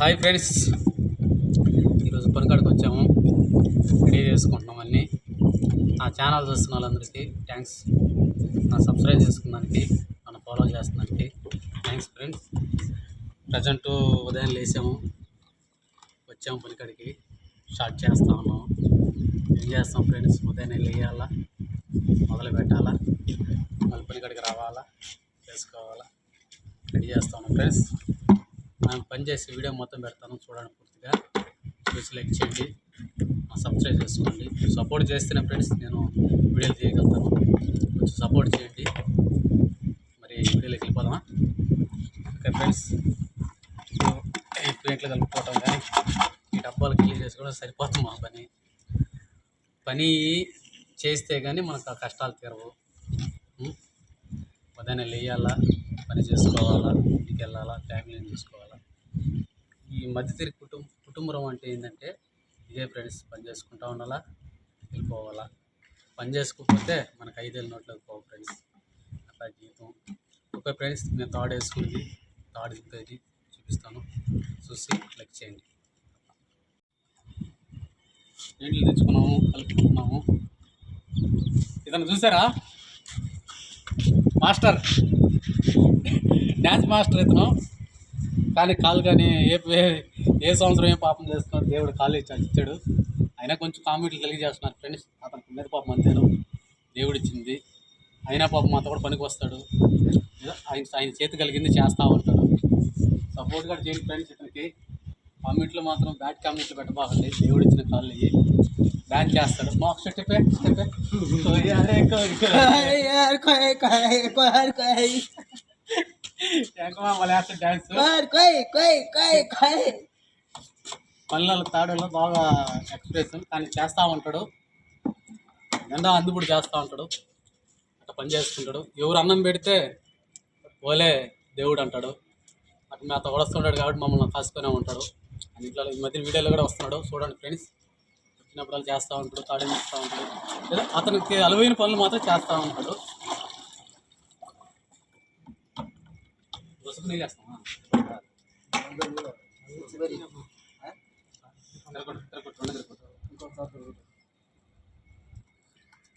Hi friends. ఈరోజు పనికాడికి వచ్చాము. Ready చేసుకుంటున్నాం అన్నీ. నా ఛానల్ చూస్తున్న వాళ్ళందరికీ థ్యాంక్స్ నా సబ్స్క్రైబ్ చేసుకున్నానికి నన్ను ఫాలో చేస్తున్నానికి థ్యాంక్స్ ఫ్రెండ్స్ ప్రజెంట్ ఉదయం లేసాము వచ్చాము పనికాడికి. స్టార్ట్ చేస్తా ఉన్నాము ఏం చేస్తాం ఫ్రెండ్స్ ఉదయం లేయాలా? మొదలు పెట్టాలా? మళ్ళీ పనికాడికి రావాలా? చేసుకోవాలా? రెడీ చేస్తా ఉన్నాం ఫ్రెండ్స్ మనం పనిచేసే వీడియో మొత్తం పెడతాను చూడండి పూర్తిగా. చూసి లైక్ చేయండి. సబ్స్క్రైబ్ చేసుకోండి. సపోర్ట్ చేస్తేనే ఫ్రెండ్స్ నేను వీడియోలు చేయగలుగుతాను కొంచెం సపోర్ట్ చేయండి. మరి వీడియోలోకి వెళ్ళిపోదామా? ఓకే ఫ్రెండ్స్ ఈ ప్లేట్లు కలుపుకోవటం కానీ ఈ డబ్బాలు క్లీన్ చేసుకోవడం సరిపోతుంది మా పని. పని చేస్తే కానీ మనకు ఆ కష్టాలు తీరవు. ఉదయాన్నే లేయాలా? పని చేసుకోవాలా? ఇంటికి వెళ్ళాలా? ఫ్యామిలీని చూసుకోవాలా? ఈ మధ్యతరగతి కుటుంబ కుటుంబం అంటే ఏంటంటే ఇదే ఫ్రెండ్స్ పని చేసుకుంటా ఉండాలా వెళ్ళిపోవాలా? పని చేసుకోకపోతే మనకు ఐదేళ్ళ నోట్లోకి పోవు ఫ్రెండ్స్. అట్లా జీవితం. ఒక ఫ్రెండ్స్ నేను థర్డ్ వేసుకుంది థర్డ్ దిగుతుంది చూపిస్తాను. చూసి లైక్ చేయండి. నీళ్ళు తెచ్చుకున్నాము కలుపుకుంటున్నాము. ఇతను చూసారా? మాస్టర్. డ్యాన్స్ మాస్టర్ ఇతను. కానీ కాలు కానీ ఏ ఏ- సంవత్సరం ఏం పాపం చేస్తున్నాడు దేవుడు కాలు ఇచ్చాడు ఇచ్చాడు. అయినా కొంచెం కామెంట్లు కలిగి చేస్తున్నారు ఫ్రెండ్స్. అతనికి మీద పాపం అంతేను. దేవుడు ఇచ్చింది. అయినా పాపం అంత కూడా పనికి వస్తాడు. ఆయన ఆయన చేతి కలిగింది చేస్తూ ఉంటాడు. సపోర్ట్ కూడా చేయండి ఫ్రెండ్స్ ఇతనికి. కామెంట్లు మాత్రం బ్యాడ్ కామెంట్లు పెట్టబాకండి. దేవుడు ఇచ్చిన కాళ్ళు ఇవి బ్యాన్ చేస్తాడు. మా ఒకసారి చెప్పే చెప్పే కొయ్యారే కొయ్య. ఎంకమా మళ్ళీ వేస్తాడు డ్యాన్స్ పల్లెల తాడలో బాగా ఎక్స్ప్రెషన్ కానీ చేస్తూ ఉంటాడు. ఎండ అందుబడి చేస్తూ ఉంటాడు. అట్లా పని చేసుకుంటాడు. ఎవరు అన్నం పెడితే ఓలే దేవుడు అంటాడు. అటు మేత వడుస్తుంటాడు కాబట్టి మమ్మల్ని కాసుకునే ఉంటాడు. అని ఇట్లా ఈ మధ్య వీడియోలో కూడా వస్తున్నాడు. చూడండి ఫ్రెండ్స్. వచ్చినప్పుడు వాళ్ళు చేస్తూ ఉంటాడు తాడేం చేస్తూ ఉంటాడు. అతనికి అలవైన పనులు మాత్రం చేస్తూ ఉంటాడు. రుసుకు నీళ్ళు వేస్తామా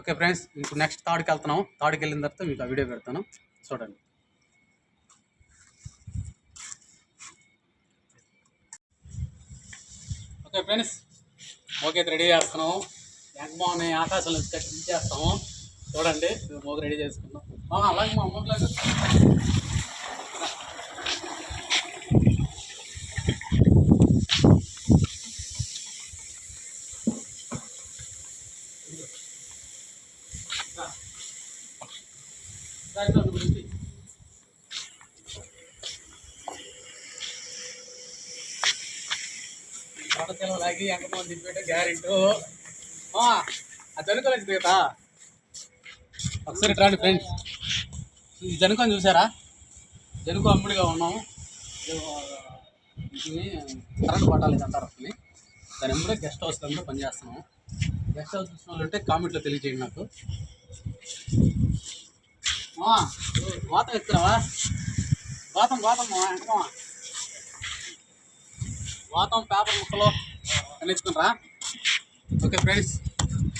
ఓకే ఫ్రెండ్స్ మీకు నెక్స్ట్ థర్డ్కి వెళ్తున్నాం. థర్డ్కి వెళ్ళిన తర్వాత మీకు ఆ వీడియో పెడతాను. చూడండి. ఓకే ఫ్రెండ్స్ ఓకే రెడీ చేస్తున్నాము ఎంకమాని ఆకాశంలో చేస్తాము చూడండి మోగ రెడీ చేసుకుందాం. అలాగే మా అమ్మట్లాగా గురించి లాగి ఎంకమంది దింపేట గ్యారెంటీ ఆ జనుకోలేదు దిగుతా ఒకసారి రండి ఫ్రెండ్స్ ఈ జనుకొని చూసారా జనుకు అమ్ముడిగా ఉన్నాము కరెంట్ పట్టాలి అంటారు అసలు దాని ఎప్పుడే గెస్ట్ హౌస్ పని పనిచేస్తున్నాము గెస్ట్ హౌస్ చూసిన వాళ్ళు అంటే కామెంట్లో తెలియజేయండి నాకు వాతం ఎత్తురావా? వాతం వాతం ఎంకమా వాతం పేపర్ ముక్కలు అన్నించుకుంటారా ఓకే ఫ్రెండ్స్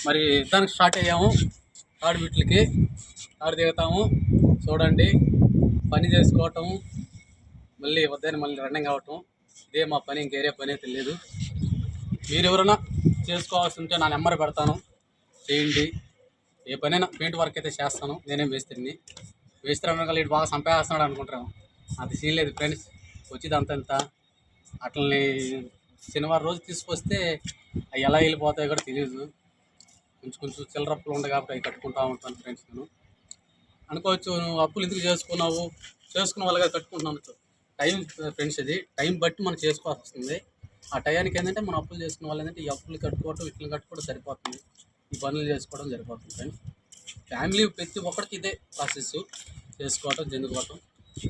మరి దానికి స్టార్ట్ అయ్యాము. తాడు బిట్లకి తాడు దిగుతాము. చూడండి పని చేసుకోవటం మళ్ళీ వద్దని మళ్ళీ రన్నింగ్ అవ్వటం. ఇదే మా పని ఇంకేరే పని అయితే లేదు. మీరు ఎవరైనా చేసుకోవాల్సి ఉంటే నా నెంబర్ పెడతాను. చేయండి. ఏ పనైనా పెయింట్ వర్క్ అయితే చేస్తాను. నేనే మేస్త్రిని. మేస్త్రి అన్న ఇటు బాగా సంపాదిస్తున్నాడు అనుకుంటాను అది సీన్ లేదు ఫ్రెండ్స్. వచ్చేది అంతంత అట్లని శనివారం రోజు తీసుకొస్తే అవి ఎలా వెళ్ళిపోతాయో కూడా తెలియదు కొంచెం కొంచెం చిల్లరప్పులు ఉండే కాబట్టి అవి కట్టుకుంటా ఉంటాను ఫ్రెండ్స్ నేను. అనుకోవచ్చు నువ్వు అప్పులు ఎందుకు చేసుకున్నావు? చేసుకున్న వాళ్ళగా కట్టుకుంటున్నాను టైం ఫ్రెండ్స్ ఇది. టైం బట్టి మనం చేసుకోవాల్సి వస్తుంది. ఆ టయానికి ఏంటంటే మనం అప్పులు చేసుకున్న వాళ్ళు ఏంటంటే ఈ అప్పులు కట్టుకోవటం ఇట్లు కట్టుకోవడం సరిపోతుంది. ఈ పనులు చేసుకోవడం సరిపోతుంది ఫ్రెండ్స్ ఫ్యామిలీ ప్రతి ఒక్కరికి ఇదే ప్రాసెస్ చేసుకోవటం చెందుకోవటం.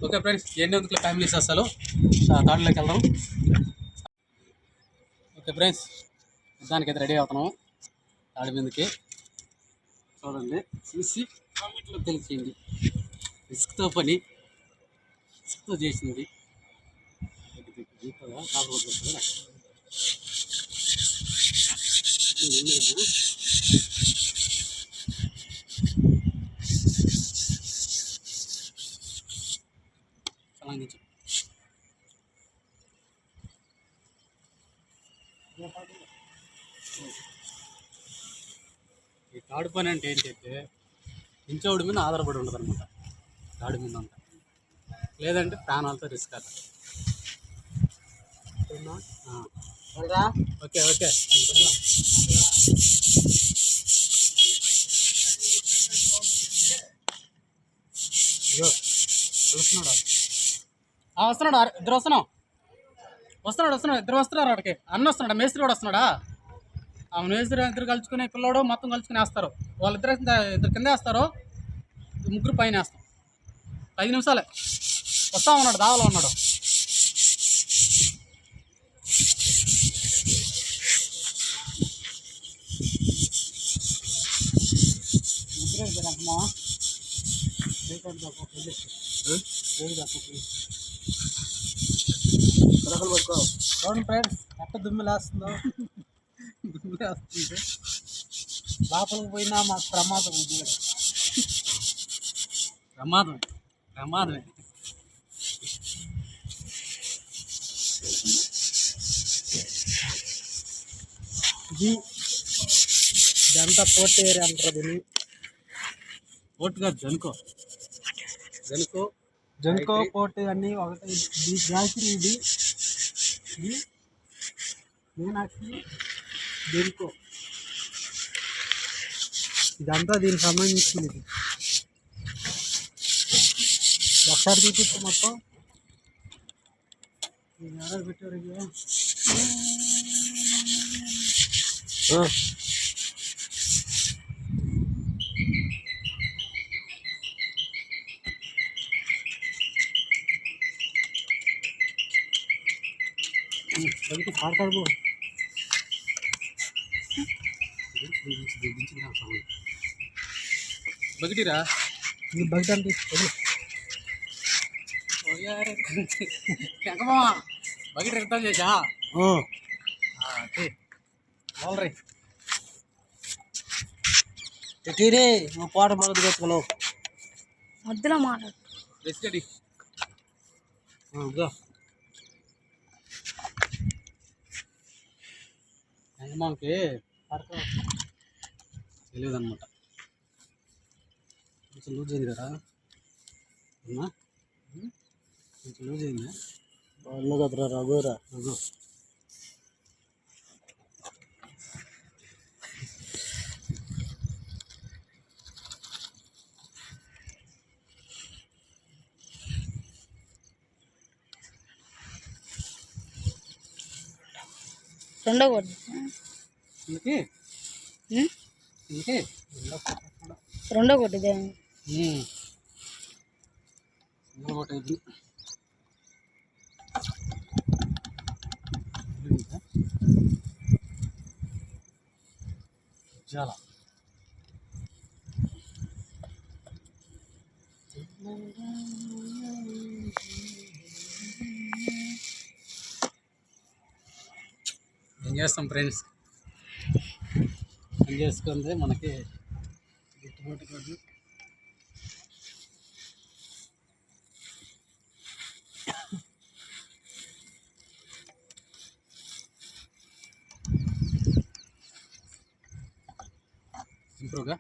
ఓకే ఫ్రెండ్స్ ఎన్ని ఎందుకు ఫ్యామిలీస్ అసలు? థర్డ్లోకి వెళ్దాం. ఓకే ఫ్రెండ్స్ దానికైతే రెడీ అవుతున్నాము తాడి మీదకి. చూడండి. చూసి కామెంట్లో తెలిసేయండి రిస్క్తో పని. రిస్క్తో చేసింది. కాకపోతే ఈ తాడు పని అంటే ఏంటంటే ఇంచోడి మీద ఆధారపడి ఉండదు అనమాట తాడు మీద అంతా. లేదంటే ప్రాణాలతో రిస్క్ అట. Okay okay. వస్తున్నాడా? ఆ, వస్తున్నాడు? ఇద్దరు వస్తున్నాం. వస్తున్నాడు వస్తున్నాడు. ఇద్దరు వస్తున్నారు అక్కడికి అన్న వస్తున్నాడు? మేస్త్రి కూడా వస్తున్నాడా? ఆ మేస్త్రి ఇద్దరు కలుసుకుని పిల్లోడు మొత్తం కలుసుకుని వేస్తారు. వాళ్ళిద్దరు కింద- ఇద్దరు కింద వేస్తారు. ముగ్గురు పైన వేస్తాం. ఐదు నిమిషాలే. వస్తా ఉన్నాడు దావలో ఉన్నాడు ముగ్గురే ఇద్దరు అంటమా చూడండి ఫ్రెండ్స్ ఎట్ట దుమ్ము లేస్తుందో? దుమ్ము లేస్తుంది? లోపలికి పోయినా మాకు ప్రమాదం ఉంది ప్రమాదం ప్రమాదమే ఇది. ఇదంతా పోటీ ఏరియా అంటారు దీన్ని. పోటుగా జనుకో. జనుకో జనుకో పోటీ అన్నీ ఒకటి. ఇది గాయత్రి ఇది. ఇది మీనాక్షి జనుకో. ఇదంతా దీనికి సంబంధించింది ఇది ఒకసారి చూపిస్తే మొత్తం ఇది ఎవరో పెట్టారు బగటిరా నీ బయట అంటే బకెట్ రిటర్న్ చేసా ఎటీరే నువ్వు పాట మొదలు పెట్టుకున్నావు. మధ్యలో మాట్లాడు. ఎంకమాకి తెలియదు అనమాట కొంచెం లూజ్ అయింది కదా. అమ్మా. కొంచెం లూజ్ అయిందా అన్న కదరా రఘురా అదో రెండో రెండో కొట్టు ఇదే ఒకటి ఇది చాలా ఏం చేస్తాం ఫ్రెండ్స్ పని చేసుకుంటే మనకి గిట్టుబాటు కాదు. ఇంప్రూవ్గా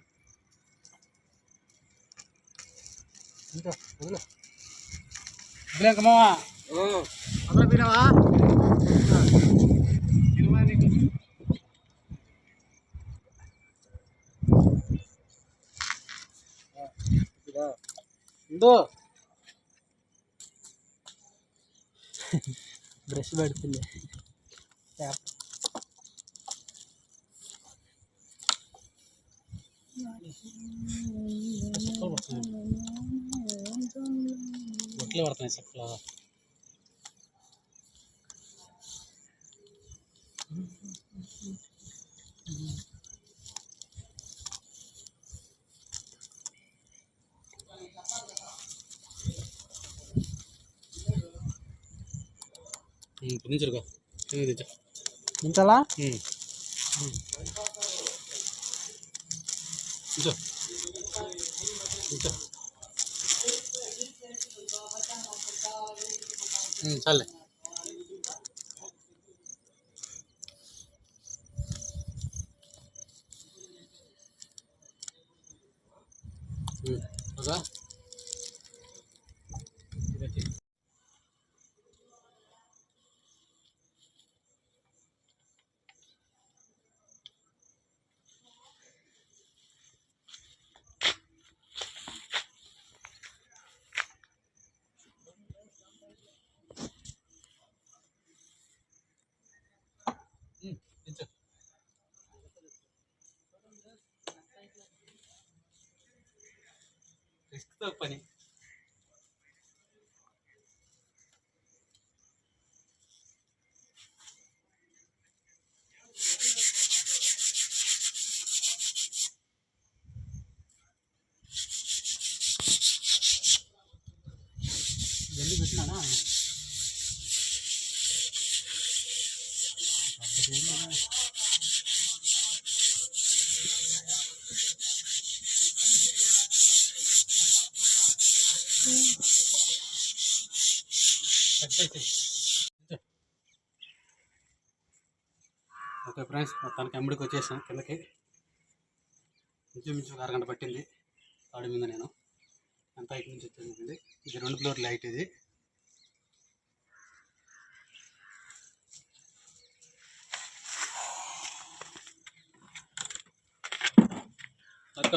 ఇంకా వదిలే. వదిలేక మావా. వదిలే పోయినావా ఉందో బ్రష్ పెడుతుంది. ట్యాప్ పడుతున్నాయి బొట్లు పడుతున్నాయి చెక్కలు దించరుగా దించ ఇంతలా దించో దించో చాలే ఓకే రిస్క్తో పని ఓకే ఫ్రెండ్స్ మొత్తానికి అమ్ముడికి వచ్చేసాం కిందకి. ఇంచుమించు ఒక అరగంట పట్టింది తాడి మీద నేను. ఎంత హైట్ నుంచి వచ్చింది ఇది రెండు ఫ్లోర్ లైట్ ఇది. అక్క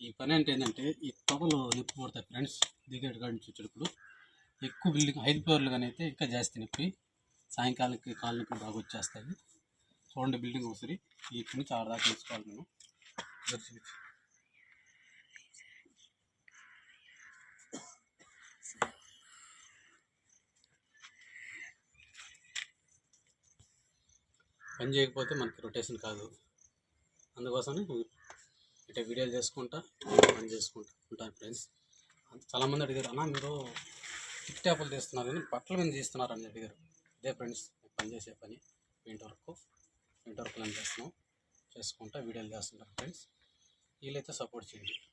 ఈ పని అంటే ఏంటంటే ఈ తొగలు నిప్పు పడతాయి ఫ్రెండ్స్ దిగేడు కాడి నుంచి వచ్చేటప్పుడు. ఎక్కువ బిల్డింగ్ ఐదు ఫ్లోర్లు కానీ అయితే ఇంకా జాస్తి నొప్పి. సాయంకాలానికి కాళ్ళు నొప్పి బాగా వచ్చేస్తాయి. చూడండి బిల్డింగ్ ఒకసారి. ఇక్కడి నుంచి ఆడ దాకా తీసుకోవాలి మేము పని చేయకపోతే మనకి రొటేషన్ కాదు. అందుకోసమే ఇట్లా వీడియోలు చేసుకుంటా పని చేసుకుంటా ఉంటాను ఫ్రెండ్స్. చాలామంది అడిగారు అన్న మీరు టిక్ టాపులు తీస్తున్నారు కానీ బట్టల మీద తీస్తున్నారు అని అడిగారు. ఇదే ఫ్రెండ్స్ పని చేసే పని పెయింట్ వర్క్ పెయింట్ వర్క్ అని చేస్తున్నాం. చేసుకుంటా వీడియోలు చేస్తుంటారు ఫ్రెండ్స్. వీళ్ళైతే సపోర్ట్ చేయండి.